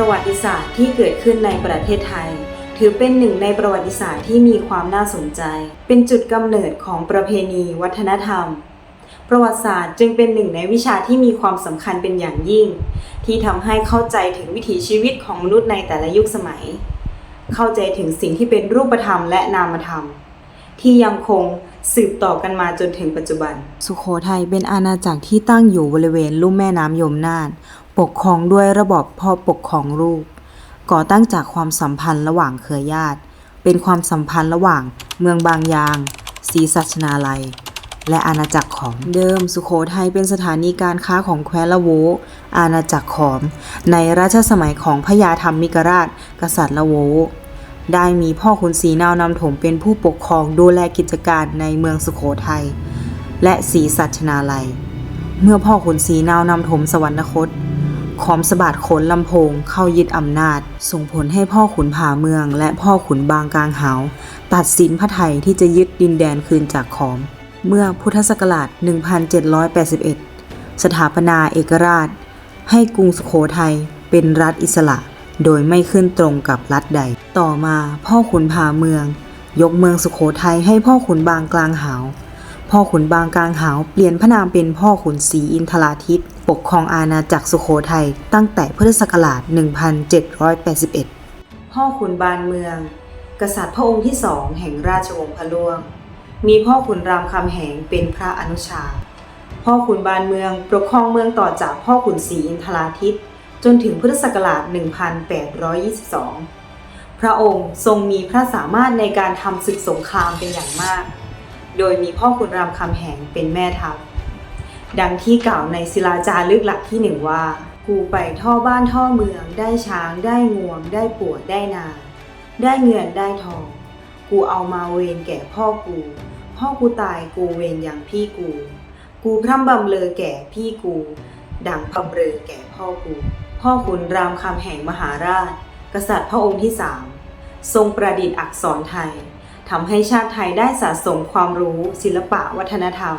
ประวัติศาสตร์ที่เกิดขึ้นในประเทศไทย ถือเป็นหนึ่งในประวัติศาสตร์ที่มีความน่าสนใจ เป็นจุดกำเนิดของประเพณีวัฒนธรรม ประวัติศาสตร์จึงเป็นหนึ่งในวิชาที่มีความสำคัญเป็นอย่างยิ่ง ที่ทำให้เข้าใจถึงวิถีชีวิตของมนุษย์ในแต่ละยุคสมัย เข้าใจถึงสิ่งที่เป็นรูปธรรมและนามธรรม ที่ยังคงสืบต่อกันมาจนถึงปัจจุบัน สุโขทัยเป็นอาณาจักรที่ตั้งอยู่บริเวณลุ่มแม่น้ำยมนาถ ปกครองด้วยระบอบพ่อปกครองลูก ก่อตั้งจากความสัมพันธ์ระหว่างเครือญาติ เป็นความสัมพันธ์ระหว่างเมืองบางยางศรีสัชนาลัย และอาณาจักรขอมเดิมสุโขทัยเป็นสถานีการค้าของแคว้นละโว อาณาจักรขอม ในรัชสมัยของพญาธรรมิกราช กษัตริย์ละโว ได้มีพ่อขุนศรีนาวนำถมเป็นผู้ปกครองดูแลกิจการในเมืองสุโขทัยและศรีสัชนาลัย เมื่อพ่อขุนศรีนาวนำถมสวรรคต ขอมสะบัดขนลำโพงเข้ายึดอำนาจ ส่งผลให้พ่อขุนผาเมือง และพ่อขุนบางกลางหาวตัดสินพระไทยที่จะยึดดินแดนคืนจากขอม เมื่อพุทธศักราช 1781 สถาปนาเอกราช ให้กรุงสุโขทัยเป็นรัฐอิสระ โดยไม่ขึ้นตรงกับรัฐใด ต่อมาพ่อขุนผาเมือง ยกเมืองสุโขทัยให้พ่อขุนบางกลางหาว พ่อขุนบางกลางหาวเปลี่ยนพระนามเป็นพ่อขุนศรีอินทราทิต ปกครองอาณาจักรสุโขทัยตั้งแต่พุทธศักราช 1781 พ่อขุนบานเมือง กษัตริย์พระองค์ที่สองแห่งราชวงศ์พะล่วง มีพ่อขุนรามคำแหงเป็นพระอนุชา พ่อขุนบานเมืองปกครองเมืองต่อจากพ่อขุนศรีอินทราทิตจนถึงพุทธศักราช 1822 พระองค์ทรงมีพระสามารถในการทำศึกสงครามเป็นอย่างมาก โดยมีพ่อขุนรามคำแหงเป็นแม่ทัพ ดังที่กล่าวในศิลาจารึกหลักที่หนึ่งว่ากูไปท่อบ้านท่อเมือง ได้ช้างได้งวง ได้ปวดได้นา ได้เงินได้ทอง กูเอามาเวรแก่พ่อกู พ่อกูตายกูเวรอย่างพี่กู กูพร่ำบำเลอแก่พี่กู ดังพำเรอแก่พ่อกู พ่อขุนรามคำแห่งมหาราช กษัตริย์พระองค์ที่สามทรงประดิษฐ์อักษรไทยทำให้ชาติไทยได้สะสมความรู้ศิลปะวัฒนธรรม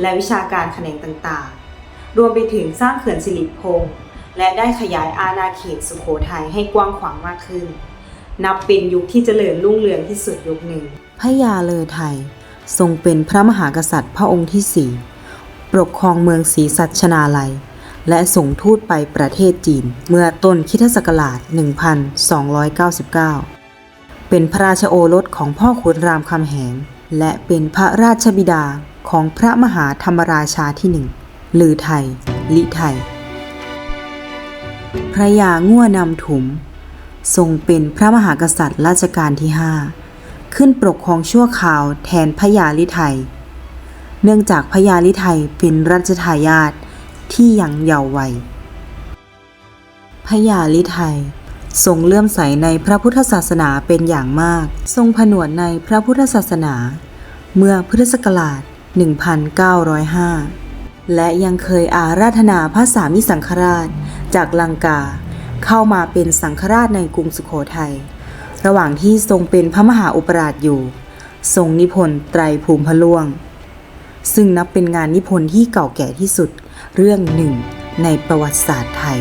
และวิชาการแขนงต่างๆ รวมไปถึงสร้างเขื่อนสิริพงษ์และได้ขยายอาณาเขตสุโขทัยให้กว้างขวางมากขึ้น นับเป็นยุคที่เจริญรุ่งเรืองที่สุดยุคหนึ่ง พระยาเลอไทย ทรงเป็นพระมหากษัตริย์พระองค์ที่สี่ปกครองเมืองศรีสัชนาลัย และส่งทูตไปประเทศจีน เมื่อต้นคริสตศักราช 1299 เป็นพระราชโอรสของพ่อขุนรามคำแหง และเป็นพระราชบิดา ของพระมหาธรรมราชาที่หนึ่งลือไทย ลิไทย พระยาง่วนำถุม ทรงเป็นพระมหากษัตริย์รัชกาลที่5ขึ้นปกครองชั่วคราวแทนพระยาลิไทย เนื่องจากพระยาลิไทยเป็นรัชทายาทที่ยังเยาว์วัยพระยาลิไทยทรงเลื่อมใสในพระพุทธศาสนาเป็นอย่างมาก ทรงผนวดในพระพุทธศาสนา เมื่อพุทธศักราช 1905 และยังเคยอาราธนาพระสามิสังฆราช จากลังกา เข้ามาเป็นสังฆราชในกรุงสุโขทัย ระหว่างที่ทรงเป็นพระมหาอุปราชอยู่ ทรงนิพนธ์ไตรภูมิพะล่วง ซึ่งนับเป็นงานนิพนธ์ที่เก่าแก่ที่สุดเรื่องหนึ่งในประวัติศาสตร์ไทย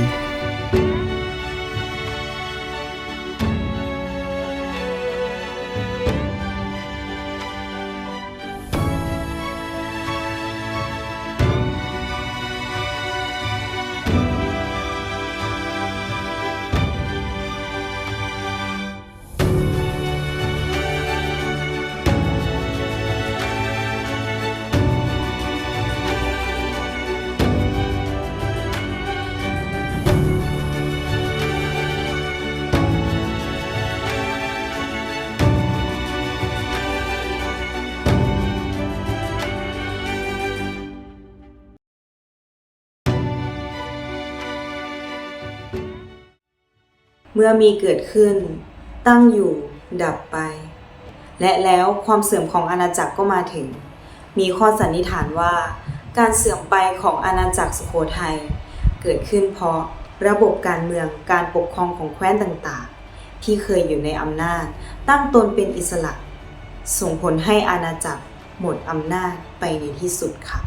เมื่อมีเกิดขึ้น ตั้งอยู่ ดับไป และแล้วความเสื่อมของอาณาจักรก็มาถึง มีข้อสันนิษฐานว่า การเสื่อมไปของอาณาจักรสุโขทัยเกิดขึ้นเพราะระบบการเมืองการปกครองของแคว้นต่างๆ ที่เคยอยู่ในอำนาจ ตั้งตนเป็นอิสระ ส่งผลให้อาณาจักรหมดอำนาจไปในที่สุดค่ะ